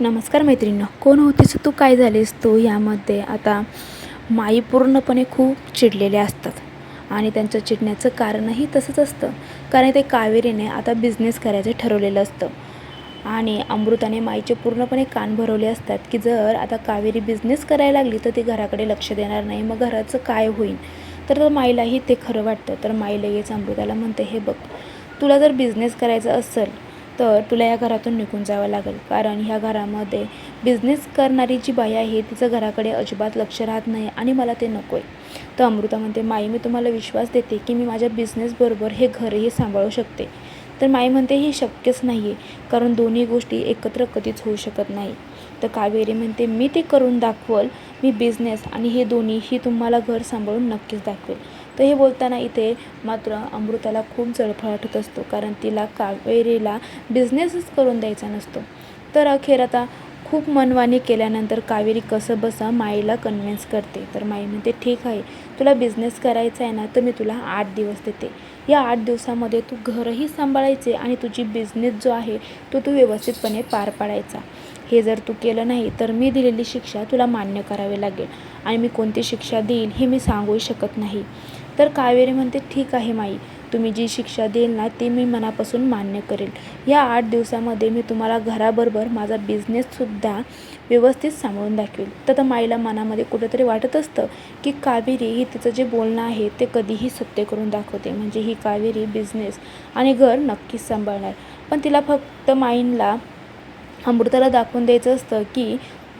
नमस्कार मैत्रिणी कोण होतीस तू? काय झालीस तू? यामध्ये आता माई पूर्णपणे खूप चिडलेले असतात. आणि त्यांचं चिडण्याचं कारणही तसंच असतं. कारण ते कावेरीने आता बिझनेस करायचं ठरवलेलं असतं. आणि अमृताने माईचे पूर्णपणे कान भरवले असतात की जर आता कावेरी बिझनेस करायला लागली तर ती घराकडे लक्ष देणार नाही. मग घराचं काय होईल? तर माईलाही ते खरं वाटतं. तर माई लगेच अमृताला म्हणते हे बघ तुला जर बिझनेस करायचा असेल तर तुला या घरातून निघून जावं लागेल. कारण ह्या घरामध्ये बिझनेस करणारी जी बाई आहे तिचं घराकडे अजिबात लक्ष राहत नाही आणि मला ते नको आहे तर अमृता म्हणते माई मी तुम्हाला विश्वास देते की मी माझ्या बिझनेसबरोबर हे घरही सांभाळू शकते. तर माई म्हणते हे शक्यच नाही आहे कारण दोन्ही गोष्टी एकत्र कधीच होऊ शकत नाही. तर कावेरी म्हणते मी ते करून दाखवल मी बिझनेस आणि हे दोन्हीही तुम्हाला घर सांभाळून नक्कीच दाखवेल. तर हे बोलताना इथे मात्र अमृताला खूप जळफळाट होत असतो कारण तिला कावेरीला बिझनेसच करून द्यायचा नसतो. तर अखेर आता खूप मनवाणी केल्यानंतर कावेरी कसं बसा माईला कन्व्हिन्स करते. तर माई म्हणते ठीक आहे तुला बिझनेस करायचा आहे ना तर मी तुला आठ दिवस देते. या आठ दिवसामध्ये तू घरही सांभाळायचे आणि तुझी बिझनेस जो आहे तो तू व्यवस्थितपणे पार पाडायचा. हे जर तू केलं नाही तर मी दिलेली शिक्षा तुला मान्य करावी लागेल आणि मी कोणती शिक्षा देईल हे मी सांगू शकत नाही. तर कावेरी म्हणते ठीक आहे माई तुम्ही जी शिक्षा देईल ना ती मी मनापासून मान्य करेल. या आठ दिवसामध्ये मी तुम्हाला घराबरोबर माझा बिझनेससुद्धा व्यवस्थित सांभाळून दाखवेल. तर त्या माईला मनामध्ये कुठंतरी वाटत असतं की कावेरी ही तिचं जे बोलणं आहे ते कधीही सत्य करून दाखवते. म्हणजे ही कावेरी बिझनेस आणि घर नक्कीच सांभाळणार. पण तिला फक्त माईंला अमृताला दाखवून द्यायचं असतं की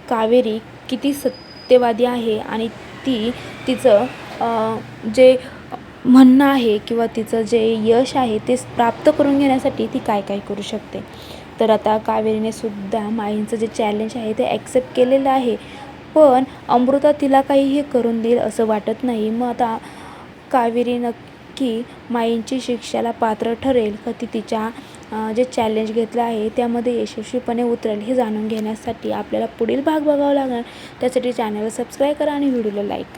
कावेरी किती सत्यवादी आहे आणि ती तिचं जे म्हणणं आहे किंवा तिचं जे यश आहे ते प्राप्त करून घेण्यासाठी ती काय काय करू शकते. तर आता कावेरीने सुद्धा माईंचं जे चॅलेंज आहे ते ॲक्सेप्ट केलेलं आहे. पण अमृता तिला काही हे करून देईल असं वाटत नाही. मग आता कावेरी नक्की माईंची शिक्षाला पात्र ठरेल का? ती तिच्या जे चॅलेंज घेतलं आहे त्यामध्ये यशस्वीपणे उतरेल हे जाणून घेण्यासाठी आपल्याला पुढील भाग बघावा लागणार. त्यासाठी चॅनलला सबस्क्राईब करा आणि व्हिडिओला लाईक करा.